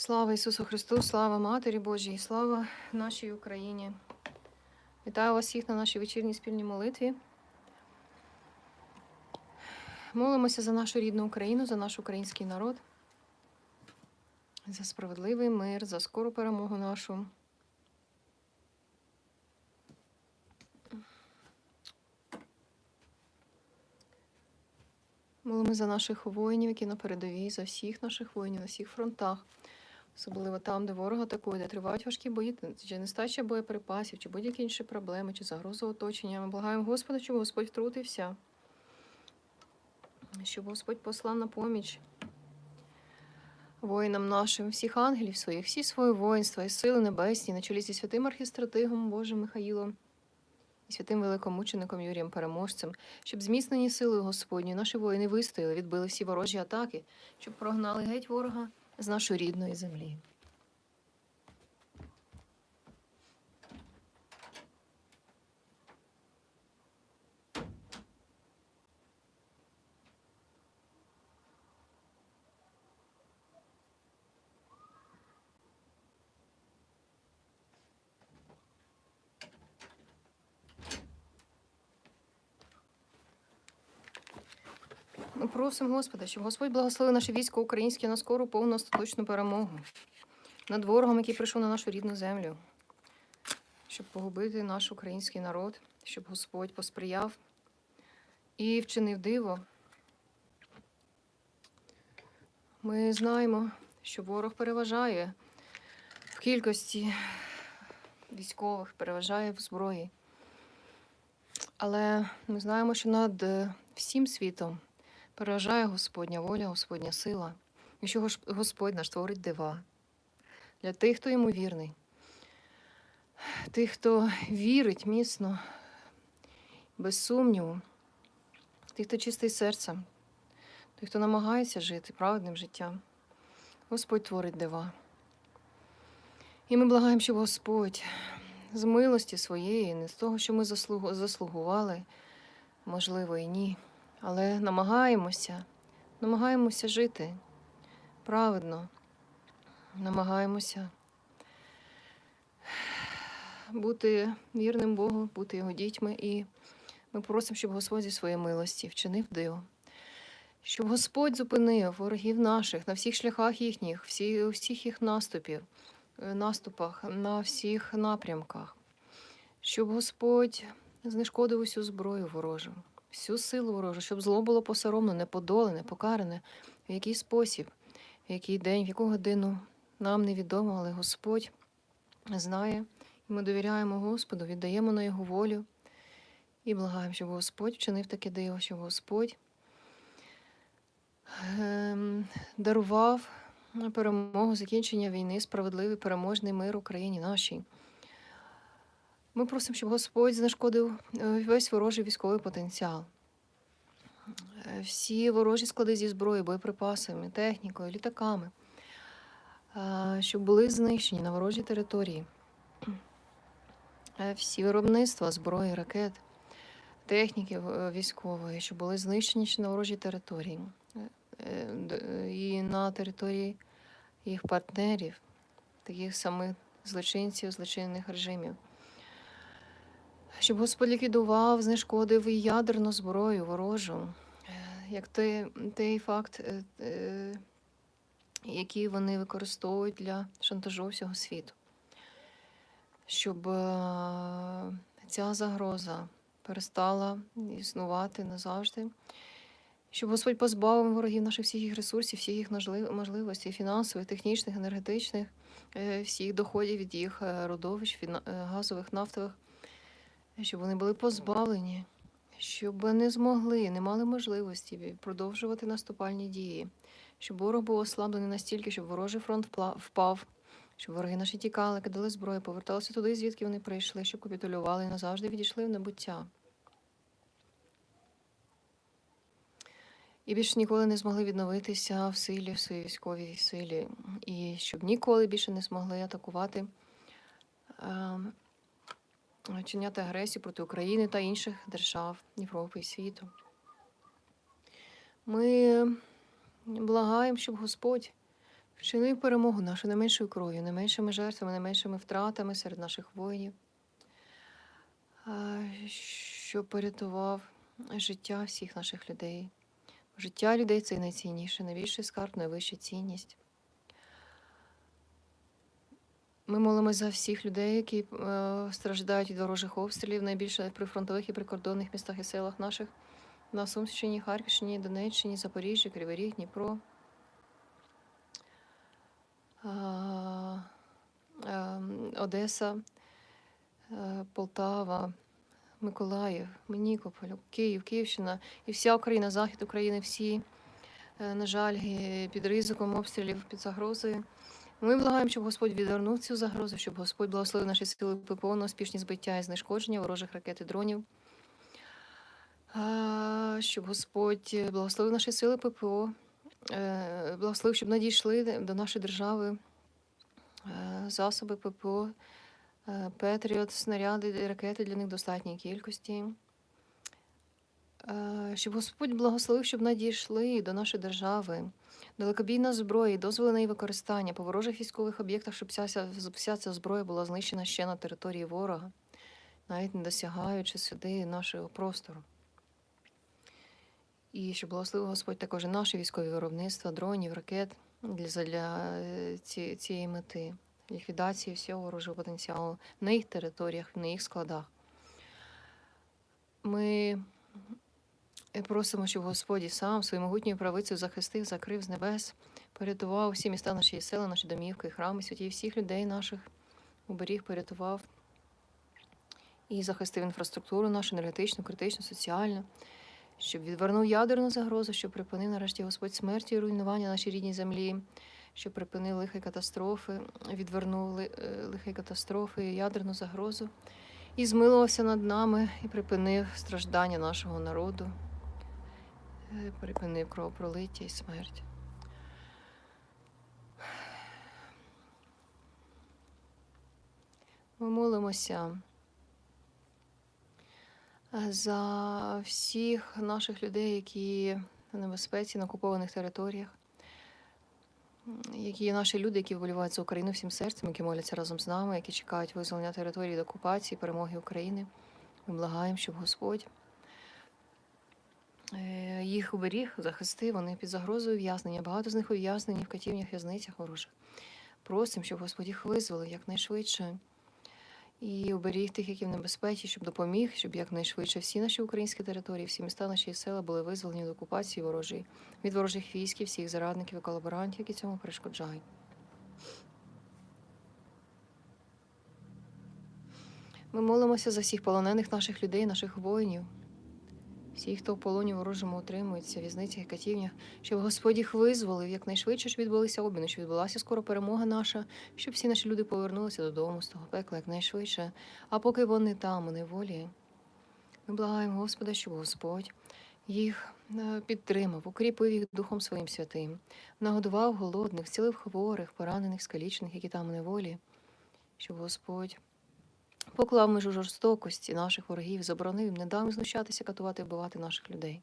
Слава Ісусу Христу, слава Матері Божій, слава нашій Україні. Вітаю вас всіх на нашій вечірній спільній молитві. Молимося за нашу рідну Україну, за наш український народ, за справедливий мир, за скору перемогу нашу. Молимо за наших воїнів, які на передовій, за всіх наших воїнів на всіх фронтах, особливо там, де ворог атакує, де тривають важкі бої, чи нестача боєприпасів, чи будь-які інші проблеми, чи загроза оточення. Ми благаємо Господа, щоб Господь втрутився, щоб Господь послав на поміч воїнам нашим, всіх ангелів своїх, всі свої воїнства і сили небесні, на чолі зі святим архістратигом Божим Михаїлом і святим великомучеником Юрієм Переможцем, щоб зміцнені силою Господні наші воїни вистояли, відбили всі ворожі атаки, щоб прогнали геть ворога з нашої рідної землі. Ми просимо Господа, щоб Господь благословив наше військо українське на скору повну остаточну перемогу над ворогом, який прийшов на нашу рідну землю, щоб погубити наш український народ, щоб Господь посприяв і вчинив диво. Ми знаємо, що ворог переважає в кількості військових, переважає в зброї. Але ми знаємо, що над е, всім світом переважає Господня воля, Господня сила, і що Господь наш творить дива для тих, хто йому вірний, тих, хто вірить міцно, без сумніву, тих, хто чистий серцем, тих, хто намагається жити праведним життям. Господь творить дива. І ми благаємо, щоб Господь з милості своєї, не з того, що ми заслугували, можливо, і ні. Але намагаємося, намагаємося жити праведно, намагаємося бути вірним Богу, бути його дітьми. І ми просимо, щоб Господь зі своєї милості вчинив диво. Щоб Господь зупинив ворогів наших на всіх шляхах їхніх, всі, всіх їх наступів, е, наступах, на всіх напрямках, щоб Господь знешкодив усю зброю ворожу, всю силу ворожу, щоб зло було посоромно, неподолене, покаране, в який спосіб, в який день, в яку годину нам невідомо, але Господь знає, і ми довіряємо Господу, віддаємо на Його волю і благаємо, щоб Господь вчинив таке диво, щоб Господь ем, дарував перемогу закінчення війни, справедливий переможний мир Україні нашій. Ми просимо, щоб Господь знешкодив е, весь ворожий військовий потенціал. Е, Всі ворожі склади зі зброєю, боєприпасами, технікою, літаками, е, щоб були знищені на ворожій території. Всі виробництва зброї, ракет, техніки військової, щоб були знищені ще на ворожій території. І на території їх партнерів, таких самих злочинців, злочинних режимів щоб Господь ліквідував, знешкодив і ядерну зброю ворожу, е, як той, той факт, е, е, який вони використовують для шантажу всього світу. Щоб ця загроза перестала існувати назавжди. Щоб Господь позбавив ворогів наших всіх їх ресурсів, всіх їх можли- можливостей фінансових, технічних, енергетичних, всіх доходів від їх родовищ, газових, нафтових щоб вони були позбавлені, щоб не змогли, не мали можливості продовжувати наступальні дії, щоб ворог був ослаблений настільки, щоб ворожий фронт впав, щоб вороги наші тікали, кидали зброю, поверталися туди, звідки вони прийшли, щоб капітулювали і назавжди відійшли в небуття. І більше ніколи не змогли відновитися в силі, в своїй військовій силі, і щоб ніколи більше не змогли атакувати ем, чиняти агресію проти України та інших держав Європи і світу. Ми благаємо, щоб Господь Вчинив перемогу нашу не меншою кров'ю, не меншими жертвами, не меншими втратами серед наших воїнів, що порятував життя всіх наших людей. Життя людей це найцінніше, найбільший скарб, найвища цінність. Ми молимося за всіх людей, які е, страждають від ворожих обстрілів, найбільше при фронтових і прикордонних містах і селах наших на Сумщині, Харківщині, Донеччині, Запоріжжі, Кривий Ріг, Дніпро. Одеса, е, Полтава, Миколаїв, Нікополь, Київ, Київщина і вся Україна, Захід України, всі, е, на жаль, під ризиком обстрілів, під загрозою. Ми благаємо, щоб Господь відвернув цю загрозу, щоб Господь благословив наші сили ППО на успішні збиття і знешкодження ворожих ракет і дронів. Щоб Господь благословив наші сили ППО, е, благословив, щоб надійшли до нашої держави е, засоби ППО, е, Петріот, снаряди, ракети для них в достатній кількості. Щоб Господь благословив, щоб надійшли до нашої держави далекобійна зброя, і на її використання по ворожих військових об'єктах, щоб вся, вся ця зброя була знищена ще на території ворога, навіть не досягаючи сюди нашого простору. І щоб благословив Господь також і наші військові виробництва, дронів, ракет для, для е, ці, цієї мети, ліквідації всього ворожого потенціалу на їх територіях, на їх складах. Ми просимо, щоб Господь і сам своєю могутньою правицею захистив, закрив з небес, порятував всі міста наші і села, наші домівки, храми, святі, всіх людей наших уберіг, порятував і захистив інфраструктуру нашу енергетичну, критичну, соціальну, щоб відвернув ядерну загрозу, щоб припинив нарешті Господь смерті і руйнування нашій рідній землі, щоб припинив лихі катастрофи, відвернув е, лихі катастрофи, і ядерну загрозу. І змилувався над нами і припинив страждання нашого народу, е, припинив кровопролиття і смерть. Ми молимося е, за всіх наших людей, які в небезпеці на окупованих територіях, які є наші люди, які вболівають за Україну всім серцем, які моляться разом з нами, які чекають визволення території від окупації, перемоги України. Ми благаємо, щоб Господь е, їх уберіг, захистив, вони під загрозою ув'язнення. Багато з них ув'язнені в катівнях, в'язницях ворожих. Просимо, щоб Господь їх визволив якнайшвидше. І оберіг тих, які в небезпеці, щоб допоміг, щоб якнайшвидше всі наші українські території, всі міста наші села були визволені від окупації ворожої, від ворожих військ, всіх зарадників і колаборантів, які цьому перешкоджають. Ми молимося за всіх полонених наших людей, наших воїнів, всіх, хто в полоні ворожому утримується, в'язницях і катівнях, щоб Господь їх визволив якнайшвидше, щоб відбулися обміни, щоб відбулася скоро перемога наша, щоб всі наші люди повернулися додому з того пекла якнайшвидше. А поки вони там, у неволі, ми благаємо Господа, щоб Господь їх е, підтримав, укріпив їх Духом Своїм Святим, нагодував голодних, зцілив хворих, поранених, скалічених, які там у неволі, щоб Господь поклав межу жорстокості наших ворогів, заборонив не дав знущатися, катувати, вбивати наших людей.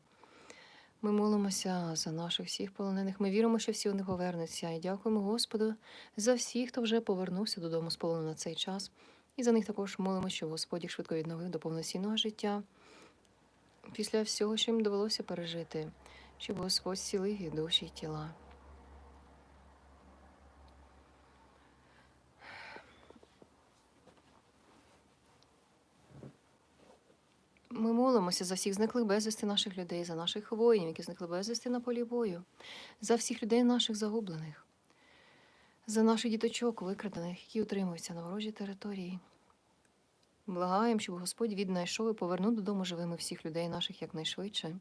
Ми молимося за наших всіх полонених. Ми віримо, що всі вони повернуться. І дякуємо Господу за всіх, хто вже повернувся додому з полону на цей час. І за них також молимося, щоб Господь їх швидко відновив до повноцінного життя після всього, що їм довелося пережити, щоб Господь зцілив їх душі й тіла. Ми молимося за всіх зниклих безвісти наших людей, за наших воїнів, які зникли безвісти на полі бою, за всіх людей наших загублених, за наших діточок, викрадених, які утримуються на ворожій території. Благаємо, щоб Господь віднайшов і повернув додому живими всіх людей наших якнайшвидше.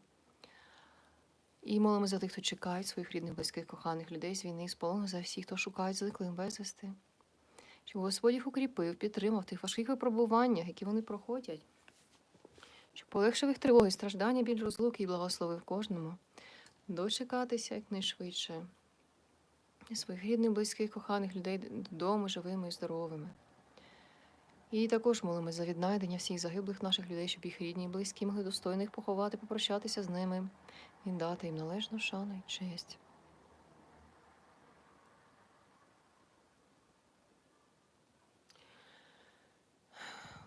І молимо за тих, хто чекають своїх рідних, близьких, коханих людей з війни, з полону, за всіх, хто шукають зниклих безвісти. Щоб Господь їх укріпив, підтримав тих важких випробуваннях, які вони проходять щоб полегшив їх тривоги, страждання біль розлуки і благословив кожному, дочекатися якнайшвидше своїх рідних, близьких, коханих людей додому, живими і здоровими. І також молимось за віднайдення всіх загиблих наших людей, щоб їх рідні і близькі могли достойно їх поховати, попрощатися з ними і дати їм належну шану і честь.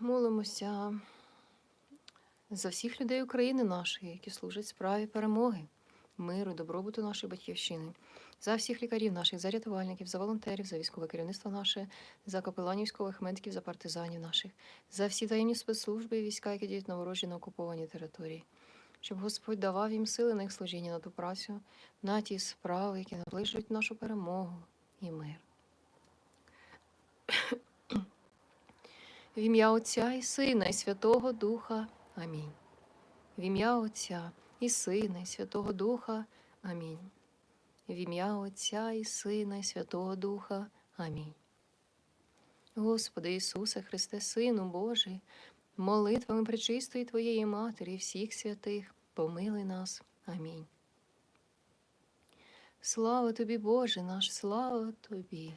Молимося за всіх людей України нашої, які служать справі перемоги, миру, добробуту нашої батьківщини, за всіх лікарів наших, за рятувальників, за волонтерів, за військове керівництво наше, за капеланів військових медиків, за партизанів наших, за всі таємні спецслужби і війська, які діють на ворожі на окупованій території. Щоб Господь давав їм сили на їх служіння на ту працю, на ті справи, які наближують нашу перемогу і мир. В ім'я Отця і Сина, і Святого Духа. Амінь. В ім'я Отця і Сина, і Святого Духа. Амінь. В ім'я Отця і Сина, і Святого Духа. Амінь. Господи Ісусе Христе, Сину Божий, молитвами пречистої Твоєї Матері всіх святих, помилуй нас. Амінь. Слава тобі, Боже наш, слава тобі,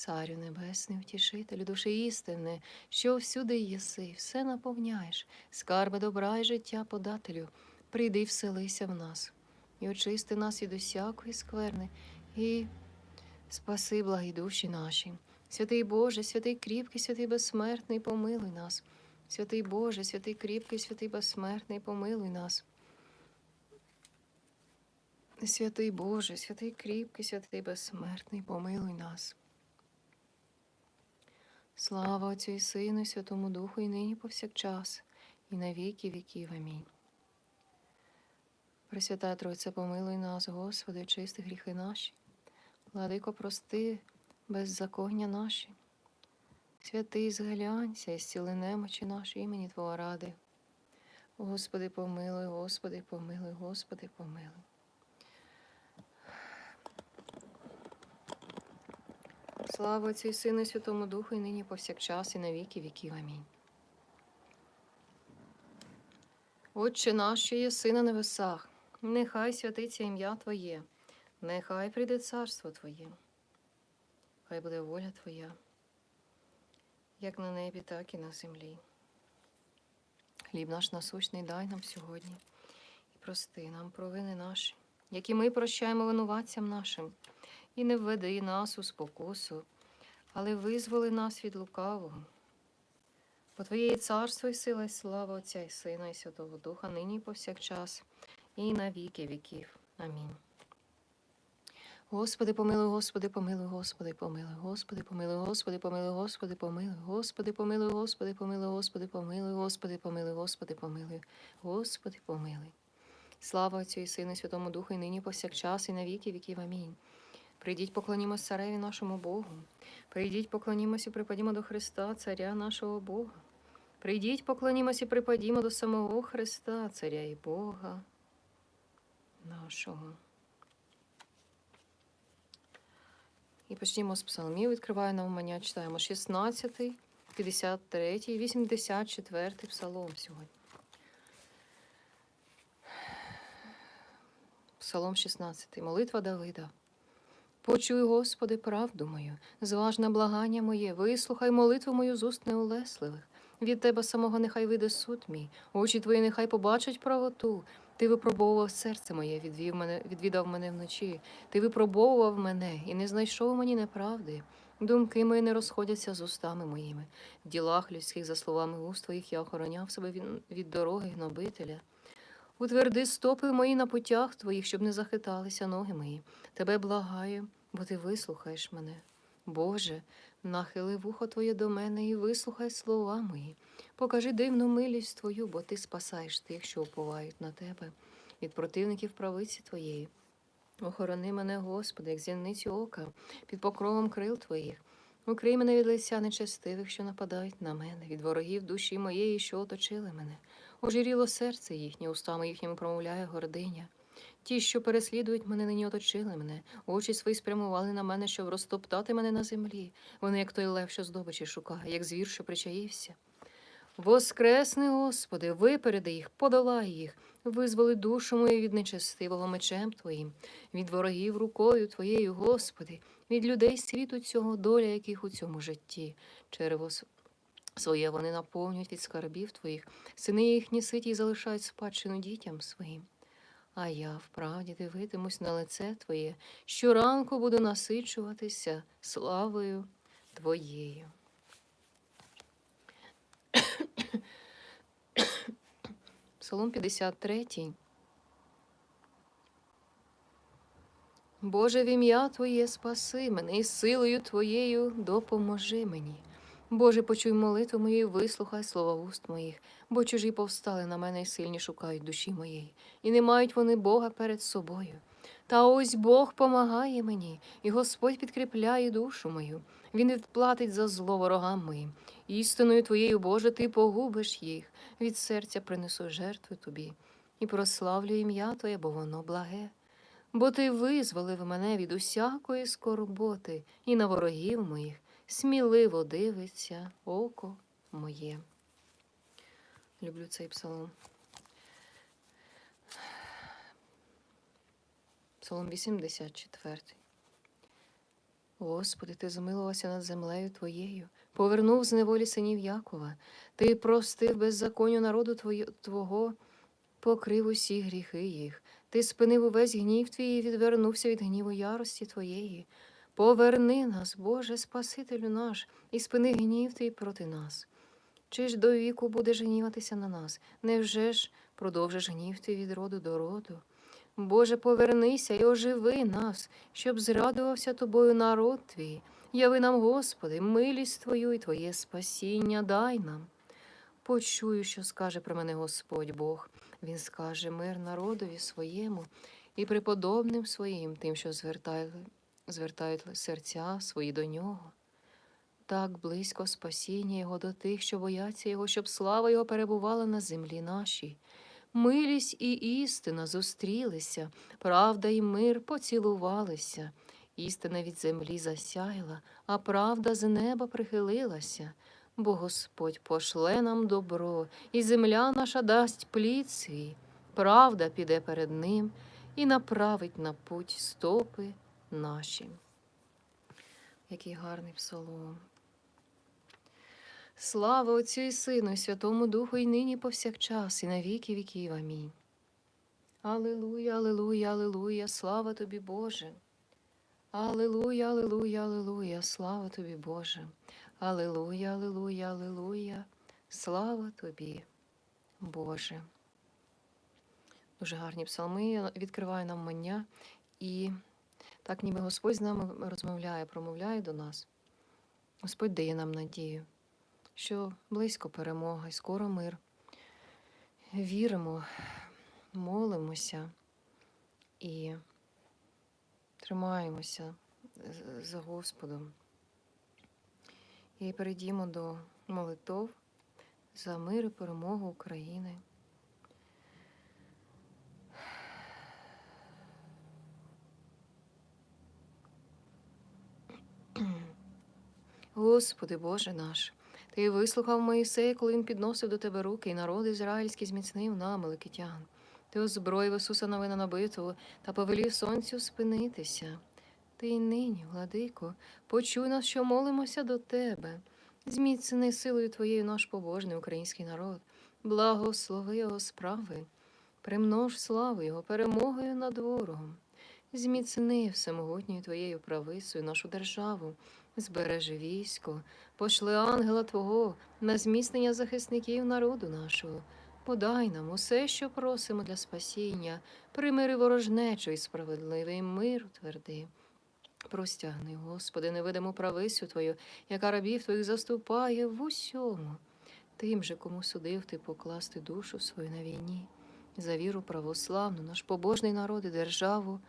Царю Небесний, втішителю душі істини, що всюди єси, все наповняєш, скарби добра і життя подателю, прийди вселися в нас, і очисти нас від усякої скверни, і спаси благі душі наші. Святий Боже, святий кріпкий, святий безсмертний, помилуй нас. Святий Боже, святий кріпкий, святий безсмертний, помилуй нас. Святий Боже, святий кріпкий, святий безсмертний, помилуй нас. Слава Отцю і Сину, і Святому Духу, і нині повсякчас, і на віки віків. Амінь. Пресвята Тройця, помилуй нас, Господи, чисти гріхи наші, владико, прости, беззаконня наші. Святий, зглянься і зціли немочі наші імені Твого ради. Господи, помилуй, Господи, помилуй, Господи, помилуй. Слава Отцю Сину, Святому Духу, і нині повсякчас, і на віки віків. Амінь. Отче наш, що єси на небесах, нехай святиться ім'я Твоє, нехай прийде царство Твоє, хай буде воля Твоя, як на небі, так і на землі. Хліб наш насущний дай нам сьогодні і прости нам провини наші, які ми прощаємо винуватцям нашим, і не введи нас у спокусу, але визволи нас від лукавого. Бо Твоє царство і сила, і слава Отця і Сина, і Святого Духа, нині і повсякчас, і на віки віків. Амінь. Господи, помилуй, Господи, помилуй, Господи, помилуй, Господи, помилуй, Господи, помилуй, Господи, помилуй, Господи, помилуй, Господи, помилуй, Господи, помилуй, Господи, помилуй, Господи, помилуй, Господи, помилуй. Слава Отцю і Сину, і Святому Духу, і нині повсякчас, і на віки віків. Амінь. Прийдіть, поклонімось цареві нашому Богу. Прийдіть, поклонімось і припадімо до Христа, Царя нашого Бога. Прийдіть, поклонімось і припадімо до самого Христа, Царя і Бога нашого. І почнімо з псалмів. Відкриваю навмання, читаємо 16, 53, 84 псалом сьогодні. Псалом 16. Молитва Давида. Почуй, Господи, правду мою, зважне благання моє, вислухай молитву мою з уст неулесливих. Від Тебе самого нехай вийде суд мій, очі твої нехай побачать правоту. Ти випробовував серце моє, відвів мене, відвідав мене вночі. Ти випробовував мене і не знайшов мені неправди. Думки мої не розходяться з устами моїми. В ділах людських, за словами уст твоїх, я охороняв себе від дороги гнобителя. Утверди стопи мої на путях твоїх, щоб не захиталися ноги мої. Тебе благаю, бо ти вислухаєш мене. Боже, нахили вухо Твоє до мене і вислухай слова мої. Покажи дивну милість Твою, бо Ти спасаєш тих, що уповають на тебе, від противників правиці Твоєї. Охорони мене, Господи, як зіницю ока, під покровом крил Твоїх. Укрий мене від лиця нечестивих, що нападають на мене, від ворогів душі моєї, що оточили мене. Ожиріло серце їхнє, устами їхніми промовляє гординя. Ті, що переслідують мене, нині оточили мене, очі свої спрямували на мене, щоб розтоптати мене на землі. Вони, як той лев, що здобичі шукає, як звір, що причаївся. Воскресни, Господи, випереди їх, подолай їх, визволи душу мою від нечестивого мечем Твоїм, від ворогів рукою Твоєю, Господи, від людей світу цього, доля яких у цьому житті. Черево с- своє вони наповнюють від скарбів Твоїх, сини їхні ситі й залишають спадщину дітям своїм. А я вправді дивитимусь на лице Твоє, щоранку буду насичуватися славою Твоєю. Псалом 53. Боже, в ім'я Твоє спаси мене і силою Твоєю допоможи мені. Боже, почуй молитву мою, вислухай слова вуст моїх, бо чужі повстали на мене і сильні шукають душі моєї, і не мають вони Бога перед собою. Та ось Бог помагає мені, і Господь підкріпляє душу мою. Він відплатить за зло ворогам моїм. Істиною Твоєю, Боже, Ти погубиш їх, від серця принесу жертви Тобі, і прославлю ім'я Твоє, бо воно благе. Бо Ти визволив мене від усякої скорботи, і на ворогів моїх сміливо дивиться око моє. Люблю цей псалом. Псалом 84. Господи, ти змилувався над землею Твоєю, повернув з неволі синів Якова, ти простив беззаконню народу Твого, покрив усі гріхи їх, ти спинив увесь гнів твій і відвернувся від гніву ярості Твоєї. Поверни нас, Боже, Спасителю наш, і спини гнів твій проти нас. Чи ж до віку будеш гніватися на нас? Невже ж продовжиш гнів твій від роду до роду? Боже, повернися і оживи нас, щоб зрадувався тобою народ твій. Яви нам, Господи, милість Твою і Твоє спасіння дай нам. Почую, що скаже про мене Господь Бог. Він скаже мир народові своєму і преподобним своїм, тим, що звертають, звертають серця свої до нього. Так близько спасіння Його до тих, що бояться Його, щоб слава Його перебувала на землі нашій. Милість і істина зустрілися, правда і мир поцілувалися. Істина від землі засяяла, а правда з неба прихилилася. Бо Господь пошле нам добро, і земля наша дасть плід свій. Правда піде перед ним і направить на путь стопи наші. Який гарний псалом. Слава Отцю і Сину, і Святому Духу, і нині повсякчас, і на віки віків. Амінь. Алилуя, алилуя, алилуя, слава тобі, Боже. Алилуя, алилуя, алилуя, слава тобі, Боже. Алилуя, алилуя, алилуя, слава тобі, Боже. Дуже гарні псалми відкриває нам мання, і так ніби Господь з нами розмовляє, промовляє до нас. Господь дає нам надію що близько перемога і скоро мир. Віримо, молимося і тримаємося за Господом. І перейдімо до молитов за мир і перемогу України. Господи Боже наш. Ти вислухав Моїсея, коли він підносив до тебе руки, і народ ізраїльський зміцнив на Меликитян. Ти озброїв Ісуса новина на битву та повелів сонцю спинитися. Ти й нині, владико, почуй нас, що молимося до тебе. Зміцни силою Твоєю наш побожний український народ, благослови його справи, примнож славу Його перемогою над ворогом. Зміцни всемогутньою Твоєю правицею нашу державу, збережи військо, пошли ангела Твого на зміцнення захисників народу нашого. Подай нам усе, що просимо для спасіння, примири ворожнечу і справедливий мир тверди. Простягни, Господи, невидиму правицю Твою, яка рабів Твоїх заступає в усьому, тим же, кому судив ти покласти душу свою на війні, за віру православну, наш побожний народ і державу,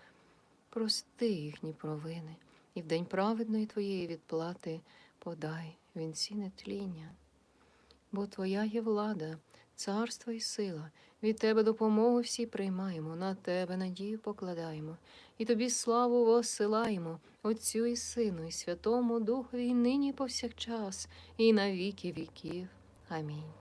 прости їхні провини і в день праведної Твоєї відплати подай вінці нетління. Бо Твоя є влада, царство і сила, від Тебе допомогу всі приймаємо, на Тебе надію покладаємо, і Тобі славу воссилаємо, Отцю і Сину, і Святому Духові, і нині повсякчас, і на віки віків. Амінь.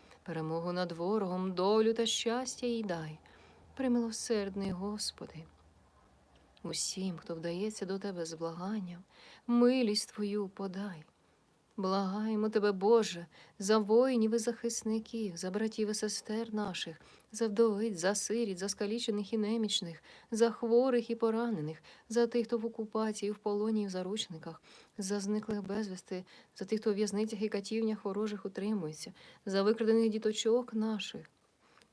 перемогу над ворогом, долю та щастя їй дай. Примилосердний Господи. Усім, хто вдається до Тебе з благанням, милість Твою подай. Благаємо Тебе, Боже, за воїнів і захисників, за братів і сестер наших, за вдовиць, за сиріт, за скалічених і немічних, за хворих і поранених, за тих, хто в окупації, в полоні і в заручниках, за зниклих безвісти, за тих, хто в в'язницях і катівнях ворожих утримується, за викрадених діточок наших,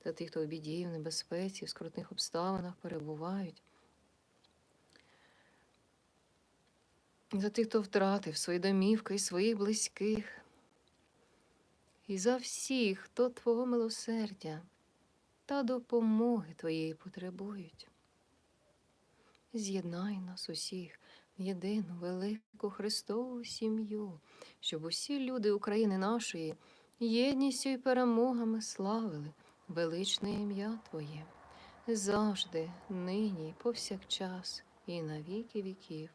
за тих, хто в біді, в небезпеці, в скрутних обставинах перебувають. за тих, хто втратив свої домівки і своїх близьких, і за всіх, хто Твого милосердя та допомоги Твоєї потребують. З'єднай нас усіх в єдину велику Христову сім'ю, щоб усі люди України нашої єдністю і перемогами славили величне ім'я Твоє завжди, нині, повсякчас і на віки віків.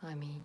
Амінь.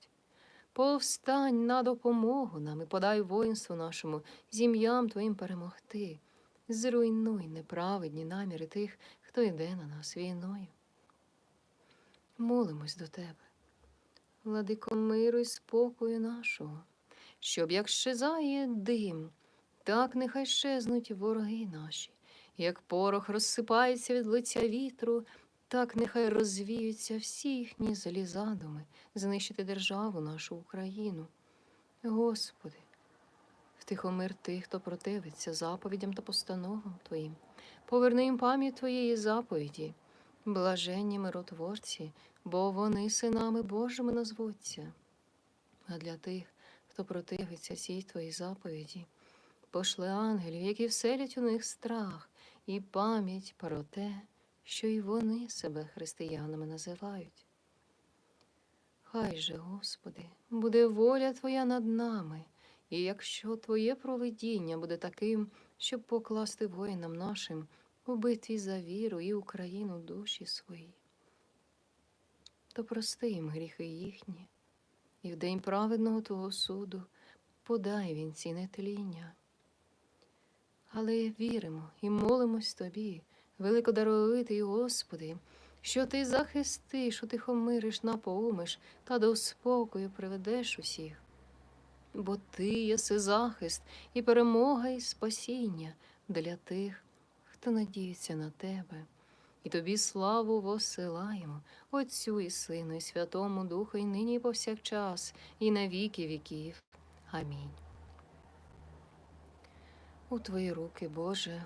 Повстань на допомогу нам і подай воїнству нашому зім'ям Твоїм перемогти. Зруйнуй неправедні наміри тих, хто йде на нас війною. Молимось до Тебе, владико миру й спокою нашого, щоб як щезає дим, так нехай щезнуть вороги наші, як порох розсипається від лиця вітру, так нехай розвіються всі їхні злі задуми знищити державу нашу Україну. Господи, втихомир тих, хто противиться заповідям та постановам Твоїм, поверни їм пам'ять Твоєї заповіді, блаженні миротворці, бо вони синами Божими назвуться. А для тих, хто противиться цій Твоїй заповіді, пошли ангелів, які вселять у них страх і пам'ять про те, що й вони себе християнами називають. Хай же, Господи, буде воля Твоя над нами, і якщо Твоє провидіння буде таким, щоб покласти воїнам нашим у битві за віру і Україну душі свої, то прости їм гріхи їхні, і в день праведного Твого суду подай він ці нетління. Але віримо і молимось Тобі, великодаровитий Господи, що Ти захистиш, утихомириш, напоумиш та до спокою приведеш усіх. Бо Ти єси захист і перемога, і спасіння для тих, хто надіється на Тебе. І тобі славу восилаємо, Отцю і Сину, і Святому Духу, і нині, і повсякчас, і на віки віків. Амінь. У Твої руки, Боже,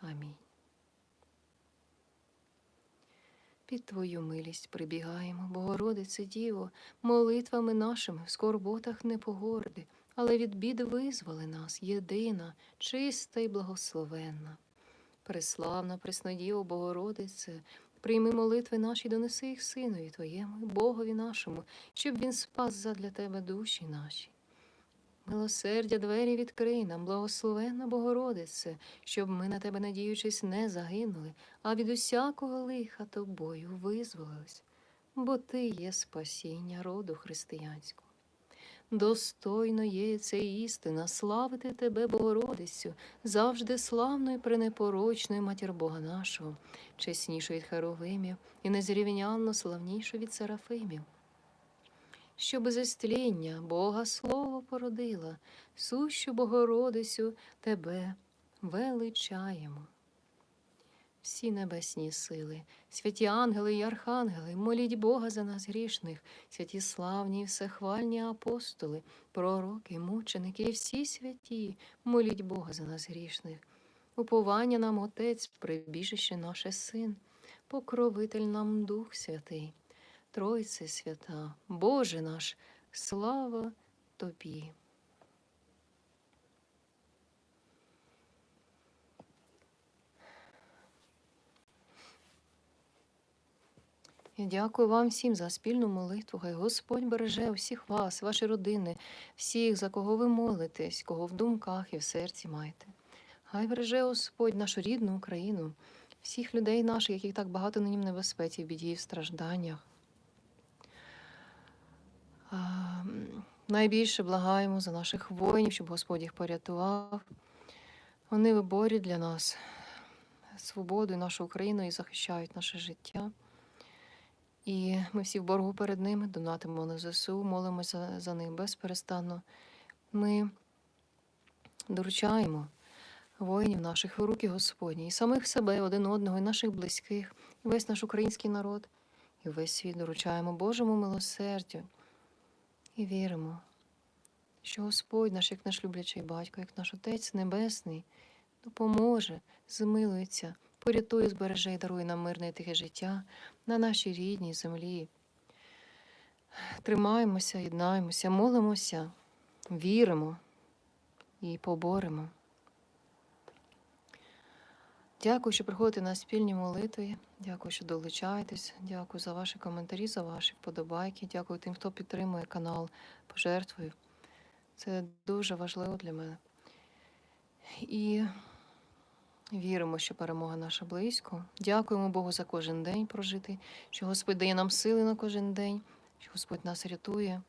Амінь. Під Твою милість прибігаємо, Богородице Діво, молитвами нашими в скорботах не погорди, але від бід визволи нас, єдина, чиста і благословенна. Преславна, Преснодіво, Богородице, прийми молитви наші, донеси їх Синові Твоєму, Богові нашому, щоб Він спас задля Тебе душі наші. Милосердя двері відкрий нам, благословенна Богородице, щоб ми на тебе, надіючись, не загинули, а від усякого лиха тобою визволились, бо ти є спасіння роду християнського. Достойно є це істина, славити тебе, Богородицю, завжди славною, пренепорочною матір Бога нашого, чеснішу від Херовимів і незрівнянно славнішу від Серафимів. Що без істління Бога Слово породила, сущу Богородицю тебе величаємо. Всі небесні сили, святі ангели й архангели, моліть Бога за нас грішних, святі славні і всехвальні апостоли, пророки, мученики і всі святі, моліть Бога за нас грішних. Уповання нам Отець, прибіжище наше Син, покровитель нам Дух Святий. Тройце свята, Боже наш, слава Тобі. Я дякую вам всім за спільну молитву. Хай Господь береже усіх вас, ваші родини, всіх, за кого ви молитесь, кого в думках і в серці маєте. Хай береже Господь нашу рідну Україну, всіх людей наших, яких так багато нині в небезпеці, в біді, в стражданнях. Найбільше благаємо за наших воїнів, щоб Господь їх порятував. Вони виборюють для нас свободу і нашу Україну і захищають наше життя. І ми всі в боргу перед ними донатимо на ЗСУ, молимося за, за них безперестанно. Ми доручаємо воїнів наших в руки Господні, і самих себе, один одного, і наших близьких, і весь наш український народ, і весь світ доручаємо Божому милосердю. І віримо, що Господь наш, як наш люблячий батько, як наш Отець Небесний, допоможе, змилується, порятує, збереже і дарує нам мирне і тихе життя на нашій рідній землі. Тримаємося, єднаємося, молимося, віримо і поборемо. Дякую, що приходите на спільні молитви. Дякую, що долучаєтесь. Дякую за ваші коментарі, за ваші вподобайки. Дякую тим, хто підтримує канал пожертвою. Це дуже важливо для мене. І віримо, що перемога наша близько. Дякуємо Богу за кожен день прожити, що Господь дає нам сили на кожен день, що Господь нас рятує.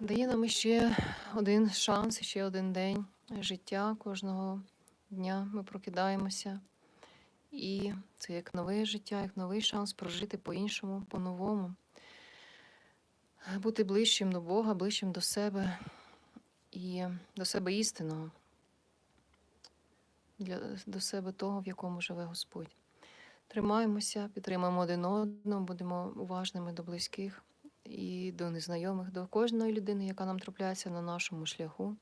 Дає нам ще один шанс, ще один день життя кожного дня. Ми прокидаємося. І це як нове життя, як новий шанс прожити по-іншому, по-новому, бути ближчим до Бога, ближчим до себе і до себе істинного, для, до себе того, в якому живе Господь. Тримаємося, підтримаємо один одного, будемо уважними до близьких і до незнайомих, до кожної людини, яка нам трапляється на нашому шляху.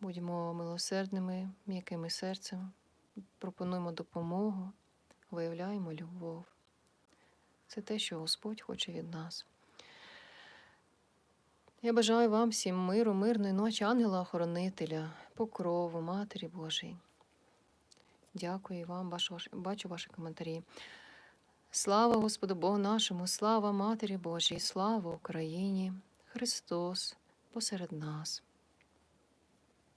Будьмо милосердними, м'якими серцем, пропонуємо допомогу, виявляємо любов. Це те, що Господь хоче від нас. Я бажаю вам всім миру, мирної ночі, ангела-охоронителя, покрову, Матері Божій. Дякую вам, бачу ваші, коментарі. Слава Господу Богу нашому, слава Матері Божій, слава Україні, Христос посеред нас.